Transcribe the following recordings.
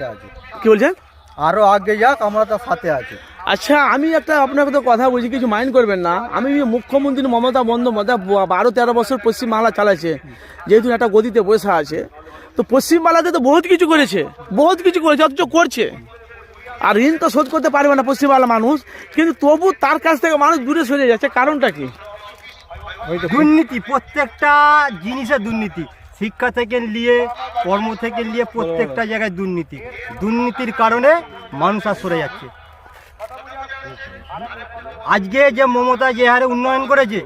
আছে। কি বলছেন? আরও আগে যাক আমরা তার সাথে আছি। আচ্ছা আমি একটা আপনাকে তো কথা বলছি কিছু মাইন্ড করবেন না। আমি মুখ্যমন্ত্রী মমতা বন্দ্যোপাধ্যায় বারো তেরো বছর পশ্চিমবাংলা চালাচ্ছে যেহেতু একটা গদিতে বসে আছে। তো পশ্চিমবাংলাতে তো বহুত কিছু করেছে বহুত কিছু করেছে অথচ করছে। আর ঋণ তো শোধ করতে পারবে না পশ্চিমবাংলার মানুষ কিন্তু তবু তার কাছ থেকে মানুষ দূরে সরে যাচ্ছে কারণটা কি? দুর্নীতি প্রত্যেকটা জিনিসের দুর্নীতি। শিক্ষা থেকে নিয়ে, কর্ম থেকে নিয়ে প্রত্যেকটা জায়গায় দুর্নীতি। দুর্নীতির কারণে মানুষ আর সরে যাচ্ছে। আজকে যে মমতা যে হারে উন্নয়ন করেছে,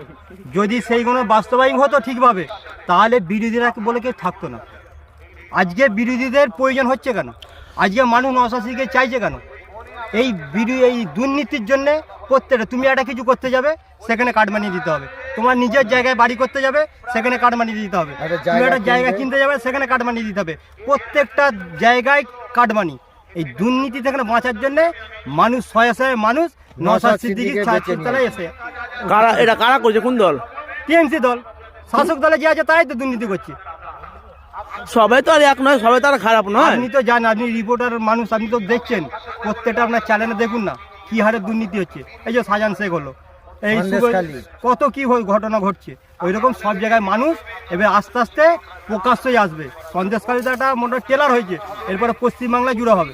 যদি সেইগুলো বাস্তবায়ন হতো ঠিকভাবে, তাহলে বিরোধীরা বলে কেউ থাকতো না। আজকে বিরোধীদের প্রয়োজন হচ্ছে কেন? আজকে মানুষ নশাশিকে চাইছে কেন? এই বিরো এই দুর্নীতির জন্যে প্রত্যেকটা তুমি একটা কিছু করতে যাবে সেখানে কার্ড বানিয়ে দিতে হবে। তোমার নিজের জায়গায় বাড়ি করতে যাবে সেখানে কার্ড বানিয়ে দিতে হবে। তুমি একটা জায়গা কিনতে যাবে সেখানে কার্ড বানিয়ে দিতে হবে। প্রত্যেকটা জায়গায় কার্ড বানি এই দুর্নীতি থেকে বাঁচার জন্যে মানুষ শয়ে শয়ে মানুষ নশা সিদ্দিকি। তলায় এসে। কারা এটা কারা করছে? কোন দল? টিএমসি দল। শাসক দলে যে আছে তাই তো দুর্নীতি করছে। সবাই তো আর এক নয় সবাই তো আর খারাপ নয়। আপনি তো জানেন আপনি রিপোর্টার মানুষ আপনি তো দেখছেন। প্রত্যেকটা আপনার চ্যানেলে দেখুন না কি হারে দুর্নীতি হচ্ছে। এই যে সাজান শেখ হলো এই কত কি ঘটনা ঘটছে। ওই রকম সব জায়গায় মানুষ এবার আস্তে আস্তে প্রকাশ্যই আসবে। সন্দেশকালীতে একটা মোটা টেলার হয়েছে এরপরে পশ্চিমবাংলায় জুড়ে হবে।